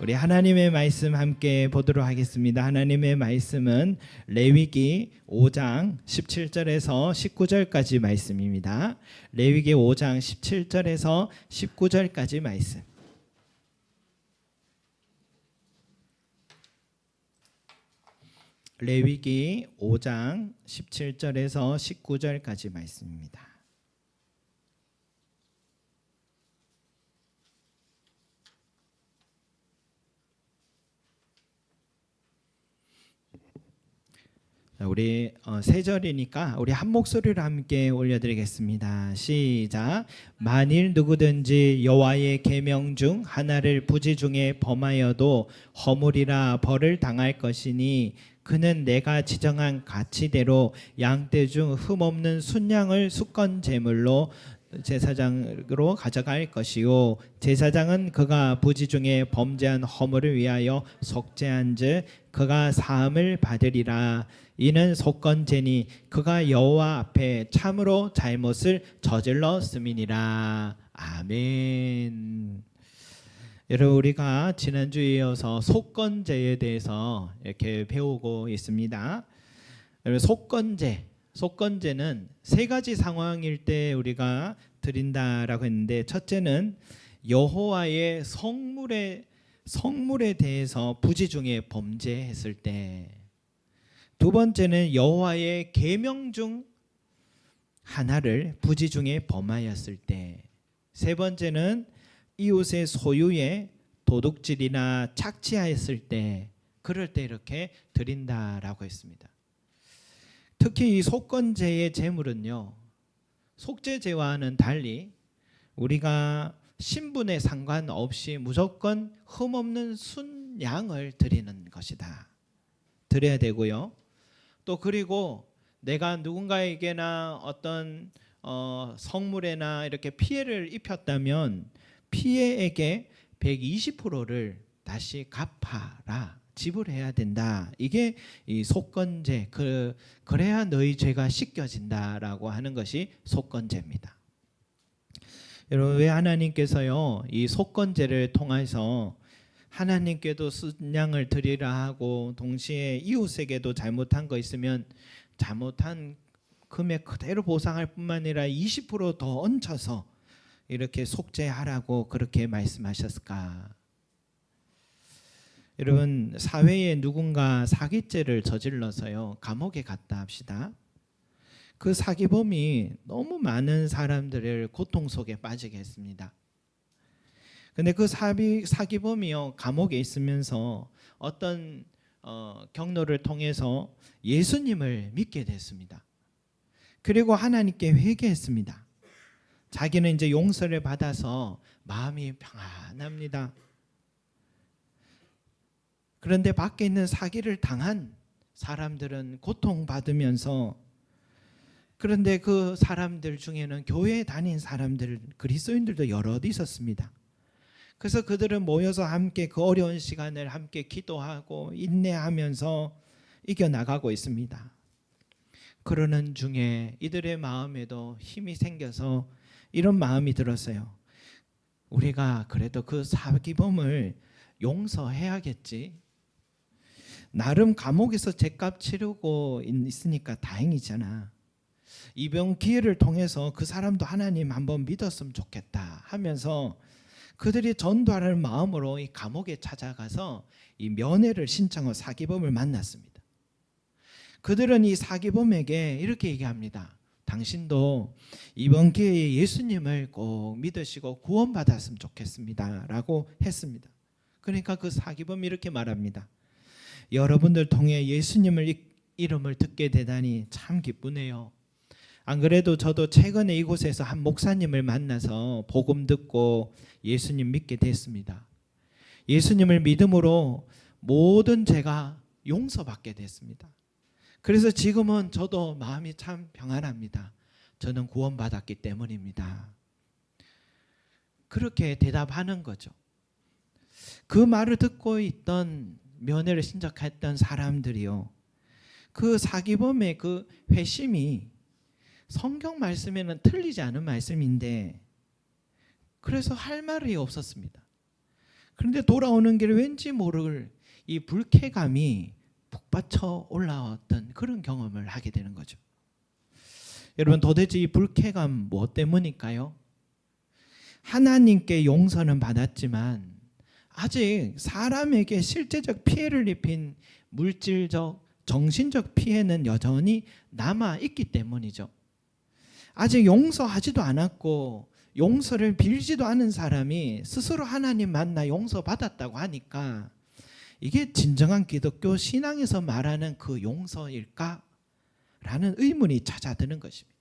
우리 하나님의 말씀 함께 보도록 하겠습니다. 하나님의 말씀은 레위기 5장 17절에서 19절까지 말씀입니다. 레위기 5장 17절에서 19절까지 말씀. 레위기 5장 17절에서 19절까지 말씀입니다. 자, 우리 어, 세 절이니까 우리 한 목소리로 함께 올려드리겠습니다. 시작. 만일 누구든지 여호와의 계명 중 하나를 부지 중에 범하여도 허물이라 벌을 당할 것이니 그는 내가 지정한 가치대로 양떼 중 흠없는 순양을 수건 제물로 제사장으로 가져갈 것이요 제사장은 그가 부지 중에 범죄한 허물을 위하여 속죄한즉 그가 사함을 받으리라 이는 속건제니 그가 여호와 앞에 참으로 잘못을 저질렀음이니라 아멘. 여러분 우리가 지난주에 이어서 속건제에 대해서 이렇게 배우고 있습니다. 여러분 속건제, 속건제는 세 가지 상황일 때 우리가 드린다라고 했는데 첫째는 여호와의 성물에 성물에 대해서 부지 중에 범죄했을 때, 두 번째는 여호와의 계명 중 하나를 부지 중에 범하였을 때, 세 번째는 이웃의 소유에 도둑질이나 착취하였을 때 그럴 때 이렇게 드린다라고 했습니다. 특히 이 속건제의 제물은요. 속죄제와는 달리 우리가 신분에 상관없이 무조건 흠없는 순양을 드리는 것이다. 드려야 되고요. 또 그리고 내가 누군가에게나 어떤 어, 성물에나 이렇게 피해를 입혔다면 피해액의 120%를 다시 갚아라 지불해야 된다. 이게 이 속건제 그 그래야 너희 죄가 씻겨진다라고 하는 것이 속건제입니다. 여러분 왜 하나님께서요 이 속건제를 통해서 하나님께도 순양을 드리라 하고 동시에 이웃에게도 잘못한 거 있으면 잘못한 금액 그대로 보상할 뿐만 아니라 20%더 얹혀서 이렇게 속죄하라고 그렇게 말씀하셨을까? 여러분 사회에 누군가 사기죄를 저질러서요 감옥에 갔다 합시다. 그 사기범이 너무 많은 사람들을 고통 속에 빠지게 했습니다. 근데 그 사기 사기범이요 감옥에 있으면서 어떤 어, 경로를 통해서 예수님을 믿게 됐습니다. 그리고 하나님께 회개했습니다. 자기는 이제 용서를 받아서 마음이 평안합니다. 그런데 밖에 있는 사기를 당한 사람들은 고통받으면서 그런데 그 사람들 중에는 교회에 다닌 사람들 그리스도인들도 여럿 있었습니다. 그래서 그들은 모여서 함께 그 어려운 시간을 함께 기도하고 인내하면서 이겨 나가고 있습니다. 그러는 중에 이들의 마음에도 힘이 생겨서 이런 마음이 들었어요. 우리가 그래도 그 사기범을 용서해야겠지. 나름 감옥에서 죄값 치르고 있으니까 다행이잖아. 이번 기회를 통해서 그 사람도 하나님 한번 믿었으면 좋겠다 하면서 그들이 전도하는 마음으로 이 감옥에 찾아가서 이 면회를 신청한 사기범을 만났습니다. 그들은 이 사기범에게 이렇게 얘기합니다. 당신도 이번 기회에 예수님을 꼭 믿으시고 구원받았으면 좋겠습니다 라고 했습니다. 그러니까 그 사기범이 이렇게 말합니다. 여러분들 통해 예수님을 이름을 듣게 되다니 참 기쁘네요. 안 그래도 저도 최근에 이곳에서 한 목사님을 만나서 복음 듣고 예수님 믿게 됐습니다. 예수님을 믿음으로 모든 죄가 용서받게 됐습니다. 그래서 지금은 저도 마음이 참 평안합니다. 저는 구원받았기 때문입니다. 그렇게 대답하는 거죠. 그 말을 듣고 있던 면회를 신청했던 사람들이요. 그 사기범의 그 회심이 성경 말씀에는 틀리지 않은 말씀인데 그래서 할 말이 없었습니다. 그런데 돌아오는 길에 왠지 모를 이 불쾌감이 북받쳐 올라왔던 그런 경험을 하게 되는 거죠. 여러분 도대체 이 불쾌감 무엇 때문일까요? 하나님께 용서는 받았지만 아직 사람에게 실제적 피해를 입힌 물질적, 정신적 피해는 여전히 남아 있기 때문이죠. 아직 용서하지도 않았고 용서를 빌지도 않은 사람이 스스로 하나님 만나 용서 받았다고 하니까 이게 진정한 기독교 신앙에서 말하는 그 용서일까? 라는 의문이 찾아드는 것입니다.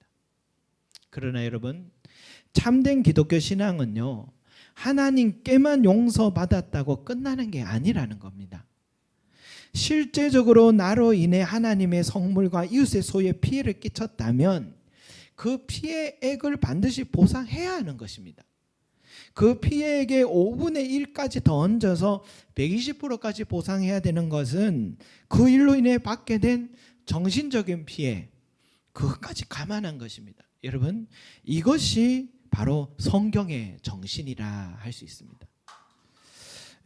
그러나 여러분, 참된 기독교 신앙은요, 하나님께만 용서받았다고 끝나는 게 아니라는 겁니다. 실제적으로 나로 인해 하나님의 성물과 이웃의 소유에 피해를 끼쳤다면 그 피해액을 반드시 보상해야 하는 것입니다. 그 피해액의 5분의 1까지 더 얹어서 120%까지 보상해야 되는 것은 그 일로 인해 받게 된 정신적인 피해, 그것까지 감안한 것입니다. 여러분, 이것이 바로 성경의 정신이라 할 수 있습니다.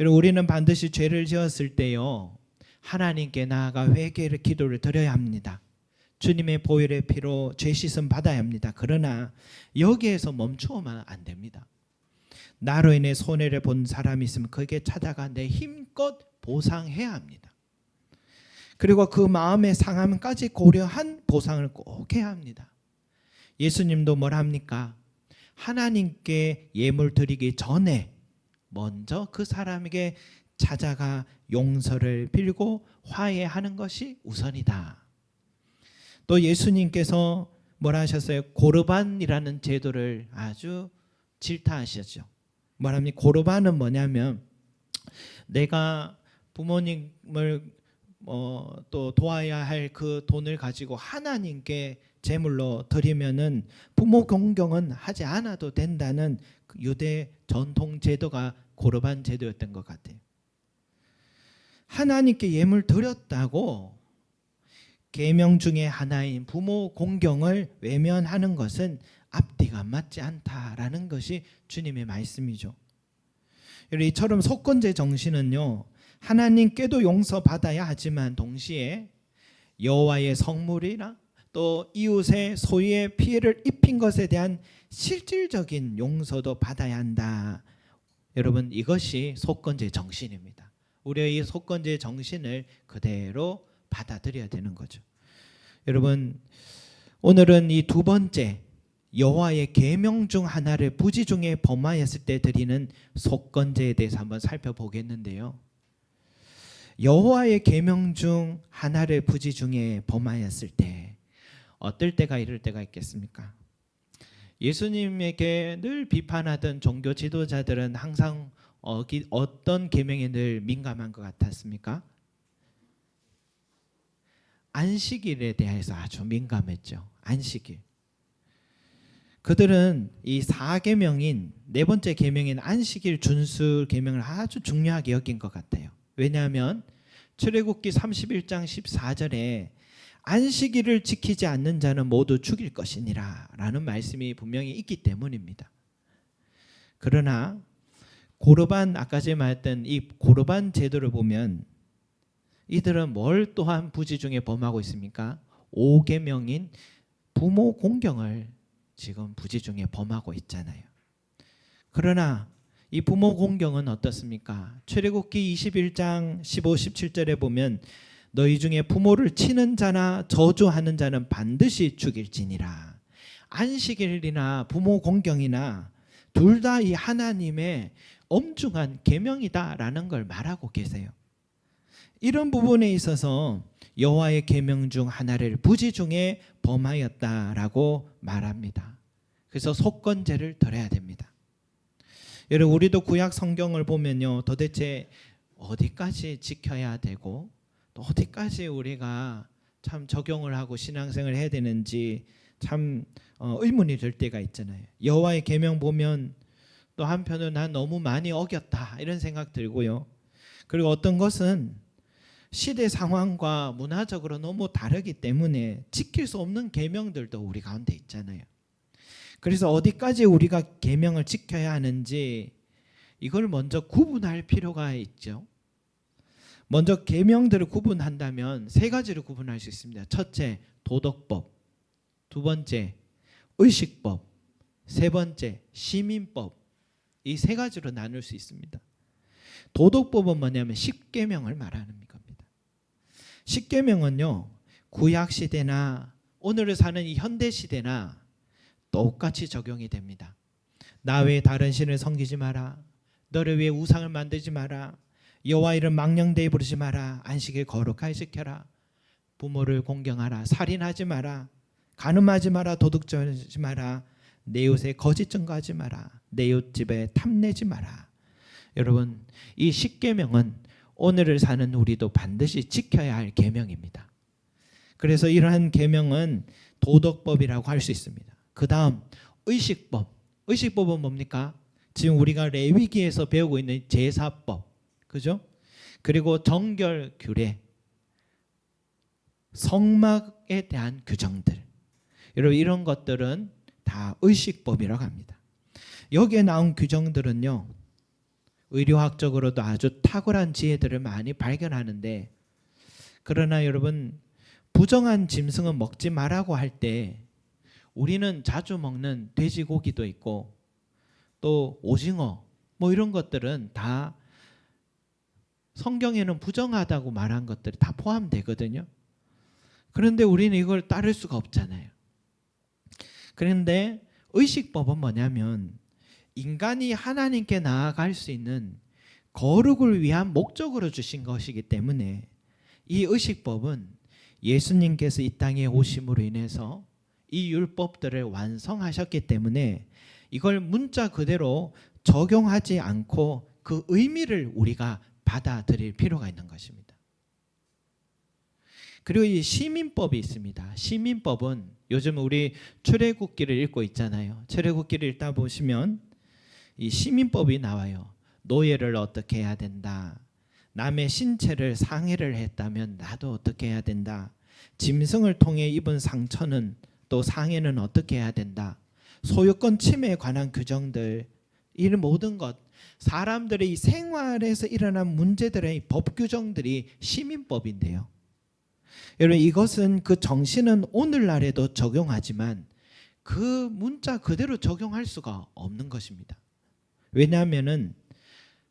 여러분, 우리는 반드시 죄를 지었을 때요, 하나님께 나아가 회개를 기도를 드려야 합니다. 주님의 보혈의 피로 죄 씻음 받아야 합니다. 그러나 여기에서 멈추어만 안 됩니다. 나로 인해 손해를 본 사람이 있으면 거기에 찾아가 내 힘껏 보상해야 합니다. 그리고 그 마음의 상함까지 고려한 보상을 꼭 해야 합니다. 예수님도 뭘 합니까? 하나님께 예물 드리기 전에 먼저 그 사람에게 찾아가 용서를 빌고 화해하는 것이 우선이다. 또 예수님께서 뭐라 하셨어요? 고르반이라는 제도를 아주 질타하셨죠. 뭐랍니까? 고르반은 뭐냐면 내가 부모님을 어, 또 도와야 할 그 돈을 가지고 하나님께 제물로 드리면은 부모 공경은 하지 않아도 된다는 그 유대 전통 제도가 고르반 제도였던 것 같아요. 하나님께 예물 드렸다고 계명 중에 하나인 부모 공경을 외면하는 것은 앞뒤가 맞지 않다라는 것이 주님의 말씀이죠. 이처럼 속건제 정신은요 하나님께도 용서받아야 하지만 동시에 여호와의 성물이나 또 이웃의 소유의 피해를 입힌 것에 대한 실질적인 용서도 받아야 한다. 여러분 이것이 속건제 정신입니다. 우리의 이 속건제 정신을 그대로 받아들여야 되는 거죠. 여러분 오늘은 이 두 번째 여호와의 계명 중 하나를 부지 중에 범하였을 때 드리는 속건제에 대해서 한번 살펴보겠는데요. 여호와의 계명 중 하나를 부지 중에 범하였을 때 어떨 때가 이럴 때가 있겠습니까? 예수님에게 늘 비판하던 종교 지도자들은 항상 어떤 계명에 늘 민감한 것 같았습니까? 안식일에 대해서 아주 민감했죠. 안식일. 그들은 이 4계명인 네 번째 계명인 안식일 준수 계명을 아주 중요하게 여긴 것 같아요. 왜냐하면 출애굽기 31장 14절에 안식일을 지키지 않는 자는 모두 죽일 것이니라라는 말씀이 분명히 있기 때문입니다. 그러나 고르반 아까 제가 말했던 이 고르반 제도를 보면 이들은 뭘 또한 부지 중에 범하고 있습니까? 5계명인 부모 공경을 지금 부지 중에 범하고 있잖아요. 그러나 이 부모 공경은 어떻습니까? 출애굽기 21장 15, 17절에 보면 너희 중에 부모를 치는 자나 저주하는 자는 반드시 죽일지니라. 안식일이나 부모 공경이나 둘 다 이 하나님의 엄중한 계명이다라는 걸 말하고 계세요. 이런 부분에 있어서 여호와의 계명 중 하나를 부지 중에 범하였다라고 말합니다. 그래서 속건제를 드려야 됩니다. 여러분 우리도 구약 성경을 보면요 도대체 어디까지 지켜야 되고 또 어디까지 우리가 참 적용을 하고 신앙생활을 해야 되는지 참 어, 의문이 될 때가 있잖아요. 여호와의 계명 보면 또 한편은 난 너무 많이 어겼다 이런 생각 들고요. 그리고 어떤 것은 시대 상황과 문화적으로 너무 다르기 때문에 지킬 수 없는 계명들도 우리 가운데 있잖아요. 그래서 어디까지 우리가 계명을 지켜야 하는지 이걸 먼저 구분할 필요가 있죠. 먼저 계명들을 구분한다면 세 가지를 구분할 수 있습니다. 첫째, 도덕법. 두 번째, 의식법. 세 번째, 시민법. 이 세 가지로 나눌 수 있습니다. 도덕법은 뭐냐면 십계명을 말하는 겁니다. 십계명은요. 구약 시대나 오늘을 사는 이 현대 시대나 똑같이 적용이 됩니다. 나 외에 다른 신을 섬기지 마라. 너를 위해 우상을 만들지 마라. 여호와 이름 망령되이 부르지 마라. 안식일 거룩하게 지켜라. 부모를 공경하라. 살인하지 마라. 간음하지 마라. 도둑질하지 마라. 내 옷에 거짓 증거하지 마라. 내 옷집에 탐내지 마라. 여러분, 이 십계명은 오늘을 사는 우리도 반드시 지켜야 할 계명입니다. 그래서 이러한 계명은 도덕법이라고 할 수 있습니다. 그다음 의식법. 의식법은 뭡니까? 지금 우리가 레위기에서 배우고 있는 제사법. 그죠? 그리고 정결 규례. 성막에 대한 규정들. 여러분 이런 것들은 다 의식법이라고 합니다. 여기에 나온 규정들은요. 의료학적으로도 아주 탁월한 지혜들을 많이 발견하는데 그러나 여러분 부정한 짐승은 먹지 말라고 할 때 우리는 자주 먹는 돼지고기도 있고 또 오징어 뭐 이런 것들은 다 성경에는 부정하다고 말한 것들이 다 포함되거든요. 그런데 우리는 이걸 따를 수가 없잖아요. 그런데 의식법은 뭐냐면 인간이 하나님께 나아갈 수 있는 거룩을 위한 목적으로 주신 것이기 때문에 이 의식법은 예수님께서 이 땅에 오심으로 인해서 이 율법들을 완성하셨기 때문에 이걸 문자 그대로 적용하지 않고 그 의미를 우리가 받아들일 필요가 있는 것입니다. 그리고 이 시민법이 있습니다. 시민법은 요즘 우리 출애굽기를 읽고 있잖아요. 출애굽기를 읽다 보시면 이 시민법이 나와요. 노예를 어떻게 해야 된다. 남의 신체를 상해를 했다면 나도 어떻게 해야 된다. 짐승을 통해 입은 상처는 또 상해는 어떻게 해야 된다. 소유권 침해에 관한 규정들 이 모든 것 사람들의 이 생활에서 일어난 문제들의 법 규정들이 시민법인데요. 여러분 이것은 그 정신은 오늘날에도 적용하지만 그 문자 그대로 적용할 수가 없는 것입니다. 왜냐하면은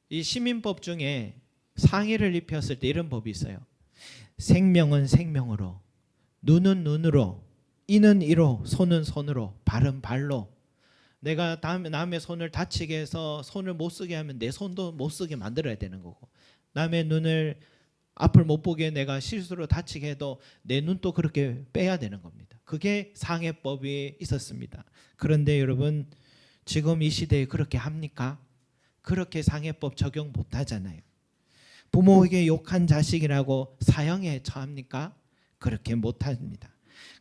이 시민법 중에 상해를 입혔을 때 이런 법이 있어요. 생명은 생명으로, 눈은 눈으로, 이는 이로, 손은 손으로, 발은 발로. 내가 다음에 남의 손을 다치게 해서 손을 못 쓰게 하면 내 손도 못 쓰게 만들어야 되는 거고. 남의 눈을 앞을 못 보게 내가 실수로 다치게 해도 내 눈도 그렇게 빼야 되는 겁니다. 그게 상해법이 있었습니다. 그런데 여러분 지금 이 시대에 그렇게 합니까? 그렇게 상해법 적용 못 하잖아요. 부모에게 욕한 자식이라고 사형에 처합니까? 그렇게 못 합니다.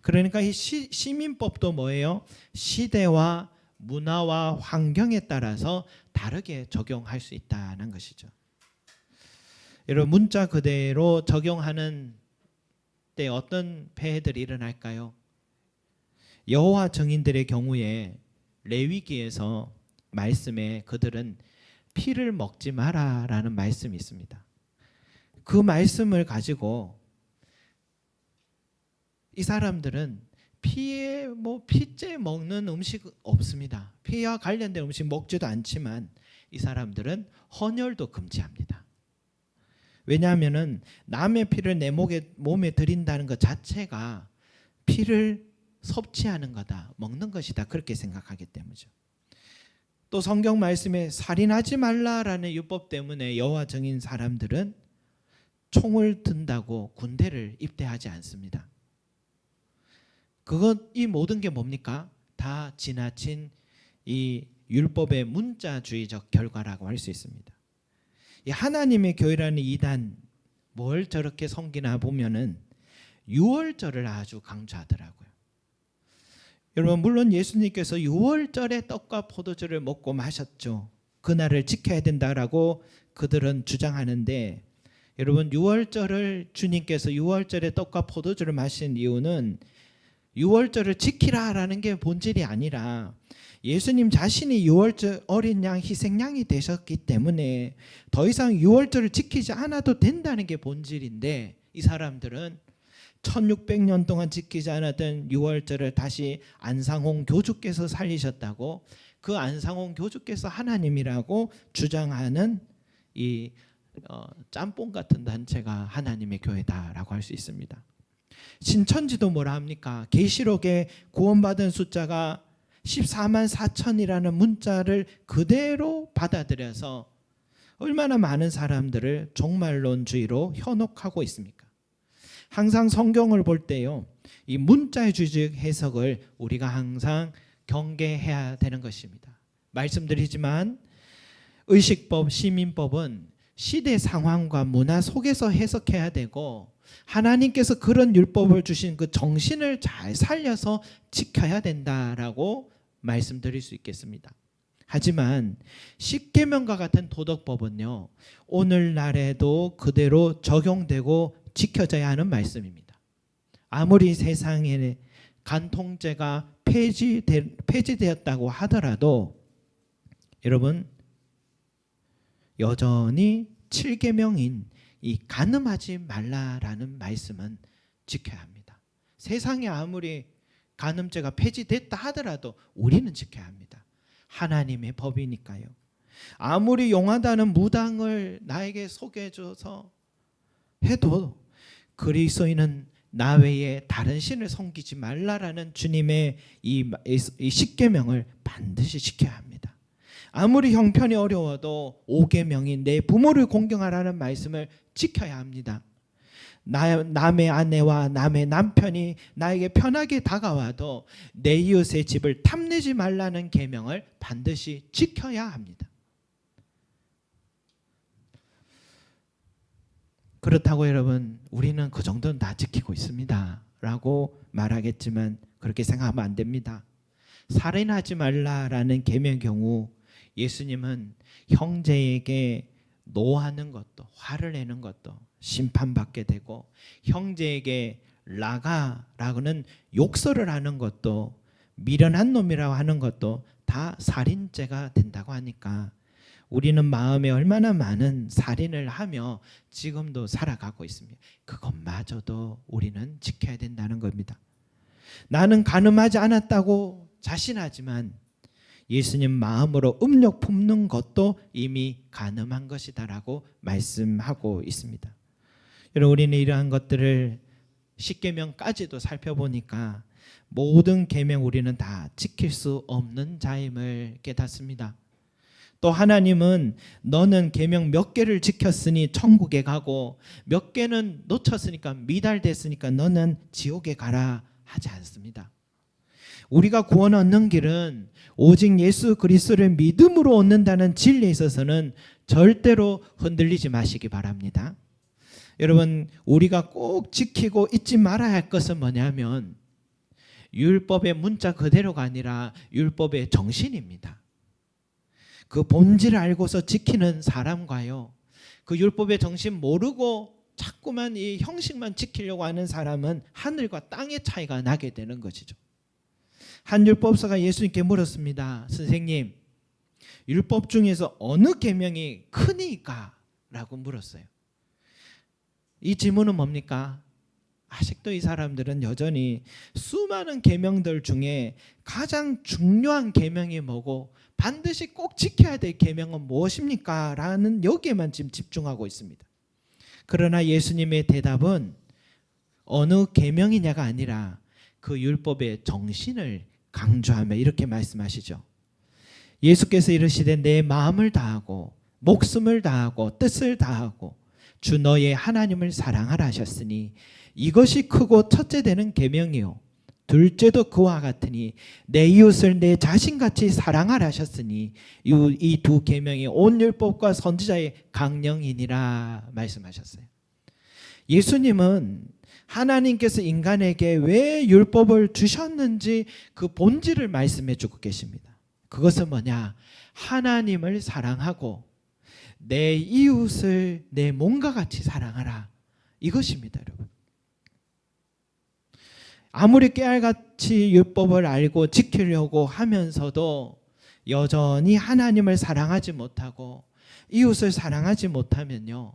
그러니까 이 시, 시민법도 뭐예요? 시대와 문화와 환경에 따라서 다르게 적용할 수 있다는 것이죠. 여러분 문자 그대로 적용하는 때 어떤 폐해들이 일어날까요? 여호와 증인들의 경우에 레위기에서 말씀에 그들은 피를 먹지 마라라는 말씀이 있습니다. 그 말씀을 가지고 이 사람들은 피에 뭐 피째 먹는 음식 없습니다. 피와 관련된 음식 먹지도 않지만 이 사람들은 헌혈도 금지합니다. 왜냐하면은 남의 피를 내 목에 몸에 들인다는 것 자체가 피를 섭취하는 거다, 먹는 것이다 그렇게 생각하기 때문이죠. 또 성경 말씀에 살인하지 말라라는 율법 때문에 여호와 정인 사람들은 총을 든다고 군대를 입대하지 않습니다. 그것 이 모든 게 뭡니까? 다 지나친 이 율법의 문자주의적 결과라고 할 수 있습니다. 이 하나님의 교회라는 이단 뭘 저렇게 섬기나 보면은 유월절을 아주 강조하더라고요. 여러분 물론 예수님께서 유월절에 떡과 포도주를 먹고 마셨죠. 그날을 지켜야 된다라고 그들은 주장하는데 여러분 유월절을 주님께서 유월절에 떡과 포도주를 마신 이유는 유월절을 지키라라는 게 본질이 아니라 예수님 자신이 유월절 어린 양 희생양이 되셨기 때문에 더 이상 유월절을 지키지 않아도 된다는 게 본질인데 이 사람들은 1600년 동안 지키지 않았던 유월절을 다시 안상홍 교주께서 살리셨다고 그 안상홍 교주께서 하나님이라고 주장하는 이 어, 짬뽕 같은 단체가 하나님의 교회다라고 할 수 있습니다. 신천지도 뭐라 합니까? 계시록에 구원받은 숫자가 14만 4천이라는 문자를 그대로 받아들여서 얼마나 많은 사람들을 종말론주의로 현혹하고 있습니까? 항상 성경을 볼 때요. 이 문자의 주적 해석을 우리가 항상 경계해야 되는 것입니다. 말씀드리지만 의식법, 시민법은 시대 상황과 문화 속에서 해석해야 되고 하나님께서 그런 율법을 주신 그 정신을 잘 살려서 지켜야 된다라고 말씀드릴 수 있겠습니다. 하지만 십계명과 같은 도덕법은요. 오늘날에도 그대로 적용되고 지켜져야 하는 말씀입니다. 아무리 세상에 간통죄가 폐지되, 폐지되었다고 하더라도 여러분 여전히 7계명인 이 간음하지 말라라는 말씀은 지켜야 합니다. 세상에 아무리 간음죄가 폐지됐다 하더라도 우리는 지켜야 합니다. 하나님의 법이니까요. 아무리 용하다는 무당을 나에게 소개해줘서 해도 그리스도인은 나 외에 다른 신을 섬기지 말라라는 주님의 이, 이 십계명을 반드시 지켜야 합니다. 아무리 형편이 어려워도 오계명인 내 부모를 공경하라는 말씀을 지켜야 합니다. 나, 남의 아내와 남의 남편이 나에게 편하게 다가와도 내 이웃의 집을 탐내지 말라는 계명을 반드시 지켜야 합니다. 그렇다고 여러분 우리는 그 정도는 다 지키고 있습니다 라고 말하겠지만 그렇게 생각하면 안 됩니다. 살인하지 말라라는 계명 경우 예수님은 형제에게 노하는 것도 화를 내는 것도 심판받게 되고 형제에게 라가라고는 욕설을 하는 것도 미련한 놈이라고 하는 것도 다 살인죄가 된다고 하니까 우리는 마음에 얼마나 많은 살인을 하며 지금도 살아가고 있습니다. 그것마저도 우리는 지켜야 된다는 겁니다. 나는 가늠하지 않았다고 자신하지만 예수님 마음으로 음욕 품는 것도 이미 가늠한 것이다라고 말씀하고 있습니다. 여러분 우리는 이러한 것들을 십계명까지도 살펴보니까 모든 계명 우리는 다 지킬 수 없는 자임을 깨닫습니다. 또 하나님은 너는 계명 몇 개를 지켰으니 천국에 가고 몇 개는 놓쳤으니까 미달됐으니까 너는 지옥에 가라 하지 않습니다. 우리가 구원 얻는 길은 오직 예수 그리스도를 믿음으로 얻는다는 진리에 있어서는 절대로 흔들리지 마시기 바랍니다. 여러분 우리가 꼭 지키고 잊지 말아야 할 것은 뭐냐면 율법의 문자 그대로가 아니라 율법의 정신입니다. 그 본질을 알고서 지키는 사람과요. 그 율법의 정신 모르고 자꾸만 이 형식만 지키려고 하는 사람은 하늘과 땅의 차이가 나게 되는 것이죠. 한 율법사가 예수님께 물었습니다. 선생님, 율법 중에서 어느 계명이 크니까? 라고 물었어요. 이 질문은 뭡니까? 아직도 이 사람들은 여전히 수많은 계명들 중에 가장 중요한 계명이 뭐고 반드시 꼭 지켜야 될 계명은 무엇입니까? 라는 여기에만 지금 집중하고 있습니다. 그러나 예수님의 대답은 어느 계명이냐가 아니라 그 율법의 정신을 강조하며 이렇게 말씀하시죠. 예수께서 이르시되 내 마음을 다하고 목숨을 다하고 뜻을 다하고 주 너의 하나님을 사랑하라 하셨으니 이것이 크고 첫째 되는 계명이요 둘째도 그와 같으니 내 이웃을 내 자신같이 사랑하라 하셨으니 이 두 계명이 온 율법과 선지자의 강령이니라 말씀하셨어요. 예수님은 하나님께서 인간에게 왜 율법을 주셨는지 그 본질을 말씀해 주고 계십니다. 그것은 뭐냐? 하나님을 사랑하고 내 이웃을 내 몸과 같이 사랑하라. 이것입니다, 여러분. 아무리 깨알같이 율법을 알고 지키려고 하면서도 여전히 하나님을 사랑하지 못하고 이웃을 사랑하지 못하면요.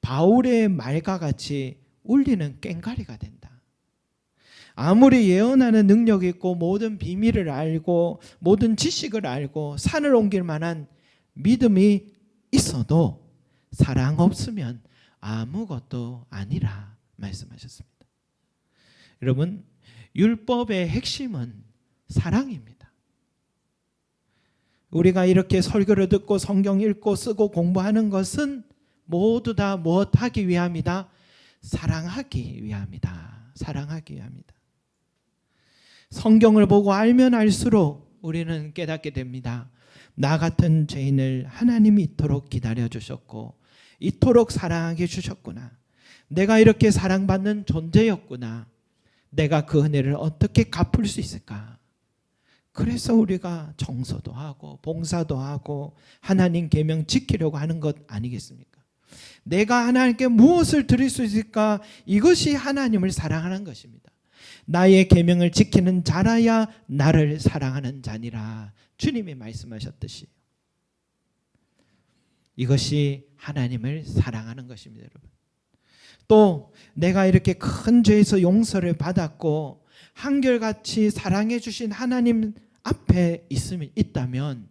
바울의 말과 같이 울리는 꽹가리가 된다. 아무리 예언하는 능력 있고 모든 비밀을 알고 모든 지식을 알고 산을 옮길 만한 믿음이 있어도 사랑 없으면 아무것도 아니라 말씀하셨습니다. 여러분 율법의 핵심은 사랑입니다. 우리가 이렇게 설교를 듣고 성경 읽고 쓰고 공부하는 것은 모두 다 무엇하기 위함이다? 사랑하기 위함이다. 사랑하기 위함이다. 성경을 보고 알면 알수록 우리는 깨닫게 됩니다. 나 같은 죄인을 하나님이 이토록 기다려 주셨고 이토록 사랑하게 주셨구나. 내가 이렇게 사랑받는 존재였구나. 내가 그 은혜를 어떻게 갚을 수 있을까? 그래서 우리가 정서도 하고 봉사도 하고 하나님 계명 지키려고 하는 것 아니겠습니까? 내가 하나님께 무엇을 드릴 수 있을까? 이것이 하나님을 사랑하는 것입니다. 나의 계명을 지키는 자라야 나를 사랑하는 자니라 주님이 말씀하셨듯이 이것이 하나님을 사랑하는 것입니다, 여러분. 또 내가 이렇게 큰 죄에서 용서를 받았고 한결같이 사랑해 주신 하나님 앞에 있으면 있다면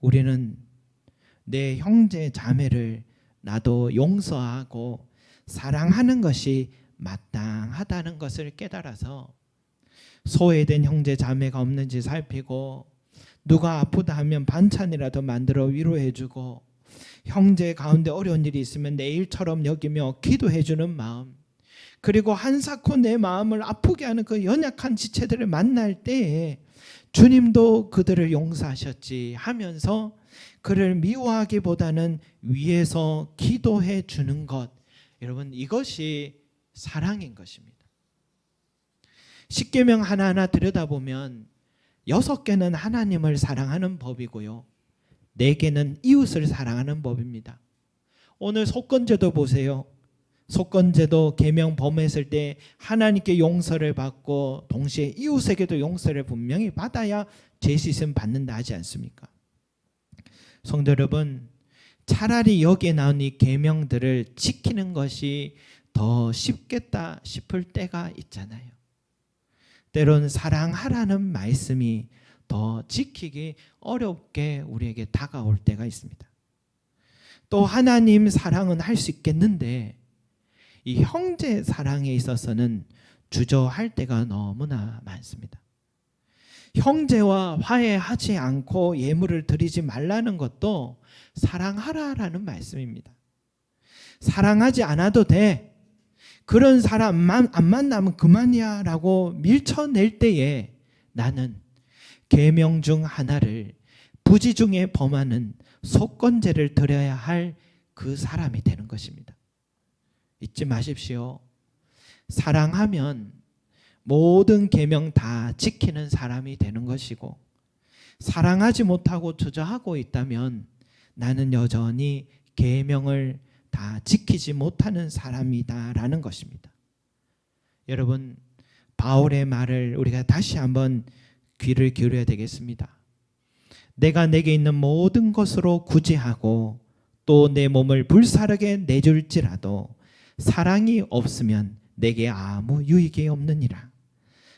우리는 내 형제 자매를 나도 용서하고 사랑하는 것이 마땅하다는 것을 깨달아서 소외된 형제 자매가 없는지 살피고 누가 아프다 하면 반찬이라도 만들어 위로해 주고 형제 가운데 어려운 일이 있으면 내 일처럼 여기며 기도해 주는 마음 그리고 한사코 내 마음을 아프게 하는 그 연약한 지체들을 만날 때에 주님도 그들을 용서하셨지 하면서 그를 미워하기보다는 위에서 기도해 주는 것 여러분 이것이 사랑인 것입니다. 십계명 하나하나 들여다보면 여섯 개는 하나님을 사랑하는 법이고요. 네 개는 이웃을 사랑하는 법입니다. 오늘 속건제도 보세요. 속건제도 계명 범했을 때 하나님께 용서를 받고 동시에 이웃에게도 용서를 분명히 받아야 죄 씻음 받는다 하지 않습니까? 성도 여러분, 차라리 여기에 나온 이 계명들을 지키는 것이 더 쉽겠다 싶을 때가 있잖아요. 때론 사랑하라는 말씀이 더 지키기 어렵게 우리에게 다가올 때가 있습니다. 또 하나님 사랑은 할 수 있겠는데 이 형제 사랑에 있어서는 주저할 때가 너무나 많습니다. 형제와 화해하지 않고 예물을 드리지 말라는 것도 사랑하라라는 말씀입니다. 사랑하지 않아도 돼. 그런 사람만 안 만나면 그만이야 라고 밀쳐낼 때에 나는 계명 중 하나를 부지 중에 범하는 속건제를 드려야 할 그 사람이 되는 것입니다. 잊지 마십시오. 사랑하면 모든 계명 다 지키는 사람이 되는 것이고 사랑하지 못하고 주저하고 있다면 나는 여전히 계명을 다 지키지 못하는 사람이다라는 것입니다. 여러분 바울의 말을 우리가 다시 한번 귀를 기울여야 되겠습니다. 내가 내게 있는 모든 것으로 구제하고 또 내 몸을 불사르게 내줄지라도 사랑이 없으면 내게 아무 유익이 없느니라.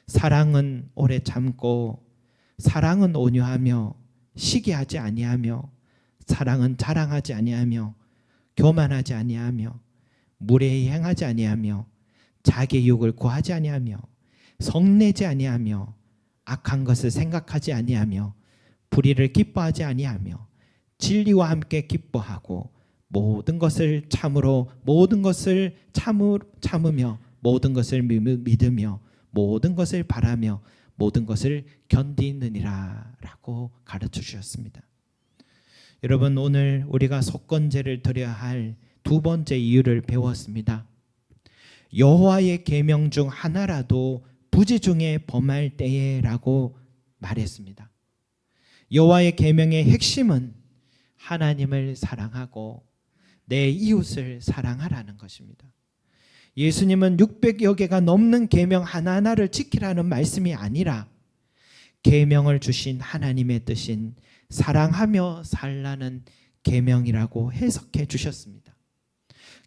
사랑은 오래 참고 사랑은 온유하며 시기하지 아니하며 사랑은 자랑하지 아니하며 교만하지 아니하며 무례히 행하지 아니하며 자기 유익을 구하지 아니하며 성내지 아니하며 악한 것을 생각하지 아니하며 불의를 기뻐하지 아니하며 진리와 함께 기뻐하고 모든 것을 참으로 모든 것을 참으, 참으며 모든 것을 믿으며 모든 것을 바라며 모든 것을 견디느니라라고 가르쳐 주셨습니다. 여러분 오늘 우리가 속건제를 드려야 할 두 번째 이유를 배웠습니다. 여호와의 계명 중 하나라도 부지 중에 범할 때에라고 말했습니다. 여호와의 계명의 핵심은 하나님을 사랑하고 내 이웃을 사랑하라는 것입니다. 예수님은 600여 개가 넘는 계명 하나하나를 지키라는 말씀이 아니라 계명을 주신 하나님의 뜻인 사랑하며 살라는 계명이라고 해석해 주셨습니다.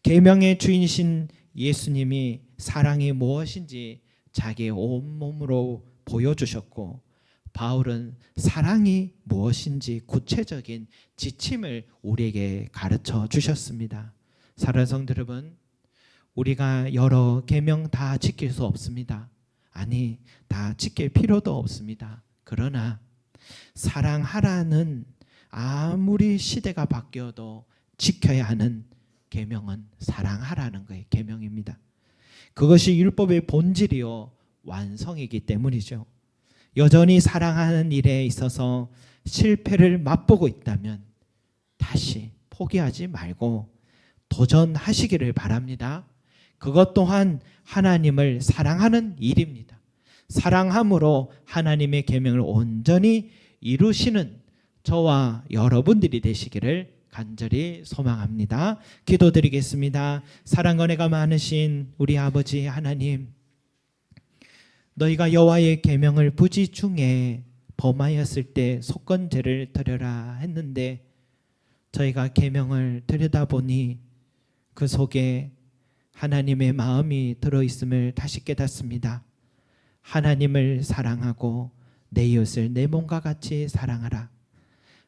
계명의 주인이신 예수님이 사랑이 무엇인지 자기의 온몸으로 보여주셨고 바울은 사랑이 무엇인지 구체적인 지침을 우리에게 가르쳐 주셨습니다. 사랑하는 성도 여러분, 우리가 여러 계명 다 지킬 수 없습니다. 아니, 다 지킬 필요도 없습니다. 그러나 사랑하라는 아무리 시대가 바뀌어도 지켜야 하는 계명은 사랑하라는 거예요. 계명입니다. 그것이 율법의 본질이요 완성이기 때문이죠. 여전히 사랑하는 일에 있어서 실패를 맛보고 있다면 다시 포기하지 말고 도전하시기를 바랍니다. 그것 또한 하나님을 사랑하는 일입니다. 사랑함으로 하나님의 계명을 온전히 이루시는 저와 여러분들이 되시기를 간절히 소망합니다. 기도드리겠습니다. 사랑과 은혜가 많으신 우리 아버지 하나님 너희가 여호와의 계명을 부지 중에 범하였을 때 속건제를 드려라 했는데 저희가 계명을 들여다보니 그 속에 하나님의 마음이 들어 있음을 다시 깨닫습니다. 하나님을 사랑하고 내 이웃을 내 몸과 같이 사랑하라.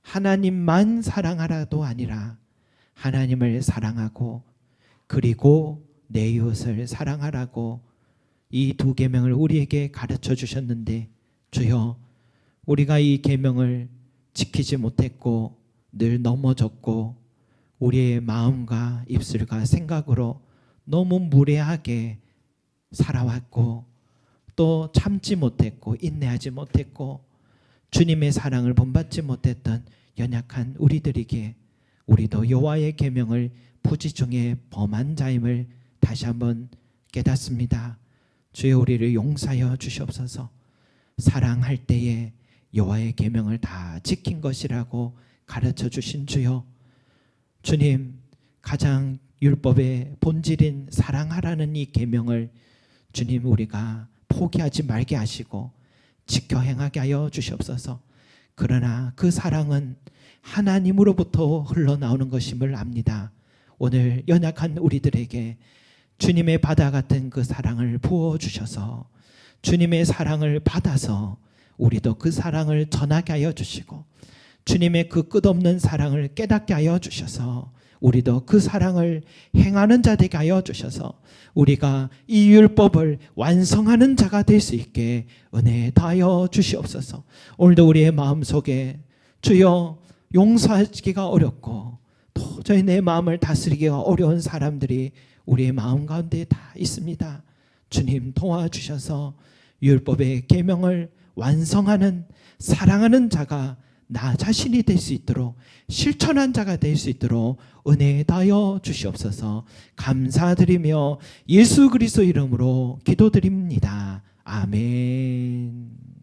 하나님만 사랑하라도 아니라 하나님을 사랑하고 그리고 내 이웃을 사랑하라고 이 두 계명을 우리에게 가르쳐 주셨는데 주여 우리가 이 계명을 지키지 못했고 늘 넘어졌고 우리의 마음과 입술과 생각으로 너무 무례하게 살아왔고 또 참지 못했고 인내하지 못했고 주님의 사랑을 본받지 못했던 연약한 우리들에게 우리도 여호와의 계명을 부지 중에 범한 자임을 다시 한번 깨닫습니다. 주여 우리를 용서하여 주시옵소서. 사랑할 때에 여호와의 계명을 다 지킨 것이라고 가르쳐 주신 주여. 주님 가장 율법의 본질인 사랑하라는 이 계명을 주님 우리가 포기하지 말게 하시고 지켜 행하게 하여 주시옵소서. 그러나 그 사랑은 하나님으로부터 흘러나오는 것임을 압니다. 오늘 연약한 우리들에게 주님의 바다 같은 그 사랑을 부어 주셔서 주님의 사랑을 받아서 우리도 그 사랑을 전하게 하여 주시고 주님의 그 끝없는 사랑을 깨닫게 하여 주셔서 우리도 그 사랑을 행하는 자 되게 하여 주셔서 우리가 이 율법을 완성하는 자가 될 수 있게 은혜 다하여 주시옵소서. 오늘도 우리의 마음 속에 주여 용서하기가 어렵고 도저히 내 마음을 다스리기가 어려운 사람들이 우리의 마음 가운데 다 있습니다. 주님 도와주셔서 율법의 계명을 완성하는 사랑하는 자가 나 자신이 될 수 있도록 실천한 자가 될 수 있도록 은혜 다여 주시옵소서 감사드리며 예수 그리스도 이름으로 기도드립니다. 아멘.